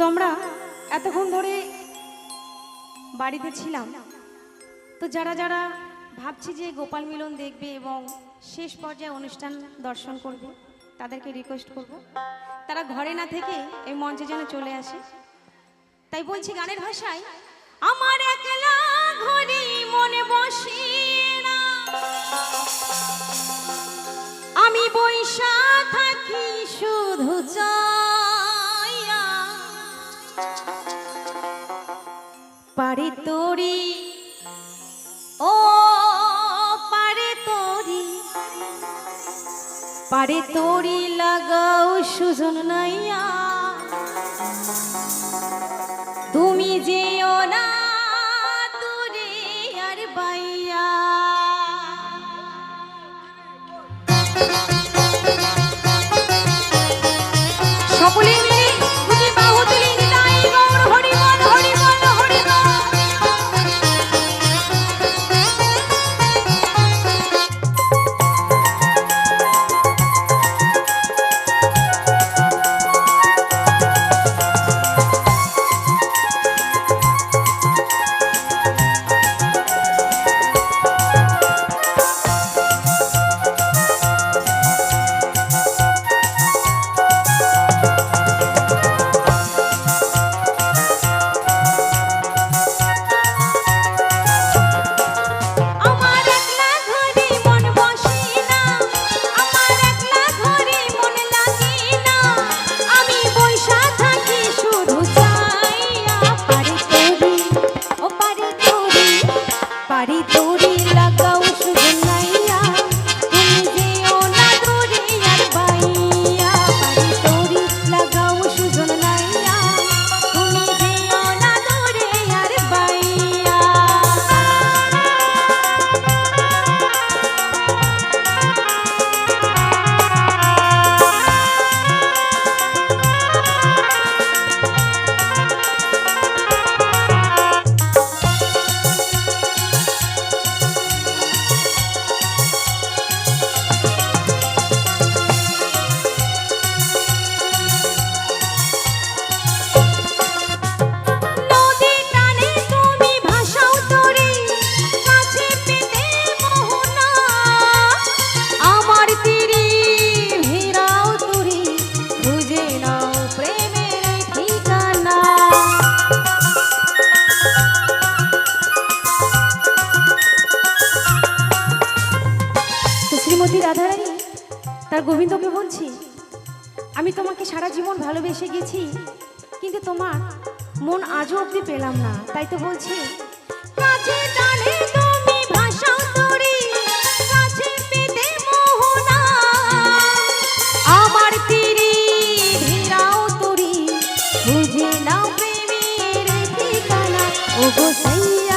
তোমরা এতক্ষণ ধরে বাড়িতে ছিলাম। তো যারা যারা ভাবছি যে গোপাল মিলন দেখবে এবং শেষ পর্যায়ে অনুষ্ঠান দর্শন করবে, তাদেরকে রিকোয়েস্ট করব। তারা ঘরে না থেকে এই মঞ্চে যেন চলে আসে। তাই বলছি গানের ভাষায়, আমার একলা ঘরে মনে বসে না আমি বৈশা থাকি শুধু পারে তোরি, ও পারে তোরি পারে তোরি লাগাও সুজন নাইয়া। তুমি যেও শ্রীমতী রাধারানী তার গোবিন্দকে বলছি আমি তোমাকে সারা জীবন ভালোবেসে গেছি কিন্তু তোমার মন আজও অবধি পেলাম না। তাই তো বলছি Oh, say